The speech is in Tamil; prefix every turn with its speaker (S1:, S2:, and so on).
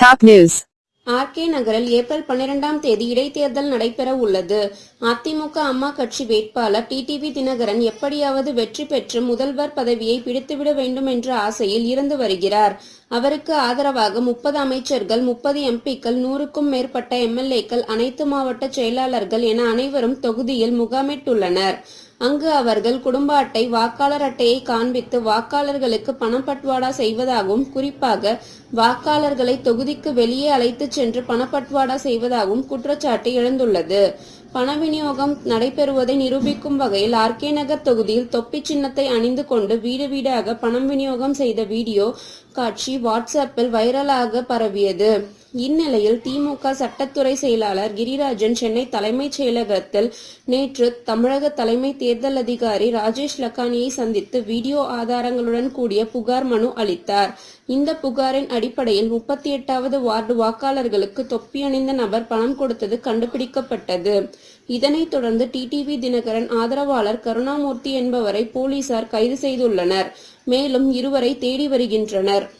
S1: டாப் நியூஸ்
S2: ஆர்கே நகரில் ஏப்ரல் பன்னிரெண்டாம் தேதி இடைத்தேர்தல் நடைபெற உள்ளது. அதிமுக அம்மா கட்சி வேட்பாளர் டிடிவி தினகரன் எப்படியாவது வெற்றி பெற்று முதல்வர் பதவியை பிடித்துவிட வேண்டும் என்ற ஆசையில் இருந்து வருகிறார். அவருக்கு ஆதரவாக முப்பது அமைச்சர்கள் முப்பது எம்பிக்கள் நூறுக்கும் மேற்பட்ட எம்எல்ஏக்கள் அனைத்து மாவட்ட செயலாளர்கள் என அனைவரும் தொகுதியில் முகாமிட்டுள்ளனர். அங்கு அவர்கள் குடும்ப அட்டை வாக்காளர் அட்டையை காண்பித்து வாக்காளர்களுக்கு பணப்பட்டுவாடா செய்வதாகவும் குறிப்பாக வாக்காளர்களை தொகுதிக்கு வெளியே அழைத்துச் சென்று பணப்பட்டுவாடா செய்வதாகவும் குற்றச்சாட்டு எழுந்துள்ளது. பண விநியோகம் நடைபெறுவதை நிரூபிக்கும் வகையில் ஆர்கே நகர் தொகுதியில் தொப்பி சின்னத்தை அணிந்து கொண்டு வீடு வீடாக பணம் விநியோகம் செய்த வீடியோ காட்சி வாட்ஸ்அப்பில் வைரலாக பரவியது. இந்நிலையில் திமுக சட்டத்துறை செயலாளர் கிரிராஜன் சென்னை தலைமைச் செயலகத்தில் நேற்று தமிழக தலைமை தேர்தல் அதிகாரி ராஜேஷ் லக்கானியை சந்தித்து வீடியோ ஆதாரங்களுடன் கூடிய புகார் மனு அளித்தார். இந்த புகாரின் அடிப்படையில் முப்பத்தி எட்டாவது வார்டு வாக்காளர்களுக்கு தொப்பி அணிந்த நபர் பணம் கொடுத்தது கண்டுபிடிக்கப்பட்டது. இதனைத் தொடர்ந்து டிடிவி தினகரன் ஆதரவாளர் கருணாமூர்த்தி என்பவரை போலீசார் கைது செய்துள்ளனர். மேலும் இருவரை தேடி வருகின்றனர்.